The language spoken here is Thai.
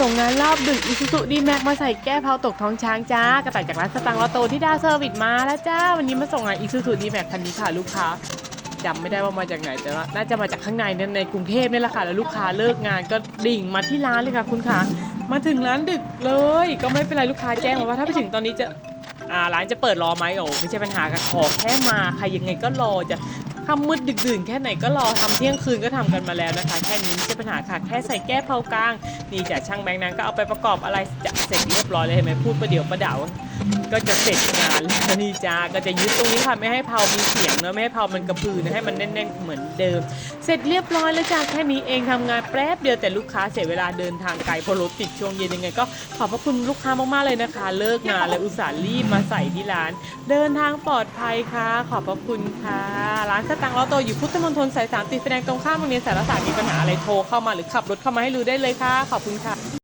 ส่งงานรอบดึกอีซูซูดีแม็กมาใส่แก้เผาตกท้องช้างจ้ากระต่ายจากร้านสตังค์ลอโตที่ดาวเซอร์วิสมาแล้วจ้า วันนี้มาส่งงานอีซูซูดีแม็กคันนี้ค่ะลูกค้าจำไม่ได้ว่ามาจากไหนแต่ว่าน่าจะมาจากข้างในเนี่ยในกรุงเทพนี่แหละค่ะแล้วลูกค้าเลิกงานก็ดิ่งมาที่ร้านเลยค่ะคุณคะมาถึงร้านดึกเลย ก็ไม่เป็นไรลูกค้าแจ้งมาว่าถ้าไปถึงตอนนี้จะอ่าร้านจะเปิดรอไหมโอ้ไม่ใช่ปัญหาค่ะขอแค่มาใครยังไงก็รอจะ ค่ำมืดดึกดื่นแค่ไหนก็รอทำเที่ยงคืนก็ทำกันมาแล้วนะคะ แค่นี้ไม่ใช่ปัญหาค่ะแค่ใส่แก้เผากลาง นี่จากช่างแบงค์นั้นก็เอาไปประกอบอะไรจะเสร็จเรียบร้อยเลยเห็นไหมพูดประเดี๋ยวประเดาวก็จะเสร็จงานแล้วนี่จ้าก็จะยึดตรงนี้ค่ะไม่ให้เผามีเสียงเนอะไม่ให้เผามันกระพือนะให้มันแน่นๆเหมือนเดิม เสร็จเรียบร้อยแล้วจ้าแค่นี้เองทำงานแป๊บเดียวแต่ลูกค้าเสียเวลาเดินทางไกลเพราะรถติดช่วงเย็นยังไงก็ขอบพระคุณลูกค้ามากๆเลยนะคะ เลิกงานเลยอุตส่าห์รีบมาใส่ที่ร้าน เดินทางปลอดภัยค่ะ ขอบพระคุณค่ะร้านตังค์ล้อโตอยู่พุทธมณฑลสายสามติดไฟแดงตรงข้ามโรงเรียนสารศาสตร์มีปัญหาอะไรโทรเข้ามาหรือขับรถเข้ามาให้รู้ได้เลยค่ะ ขอบคุณค่ะ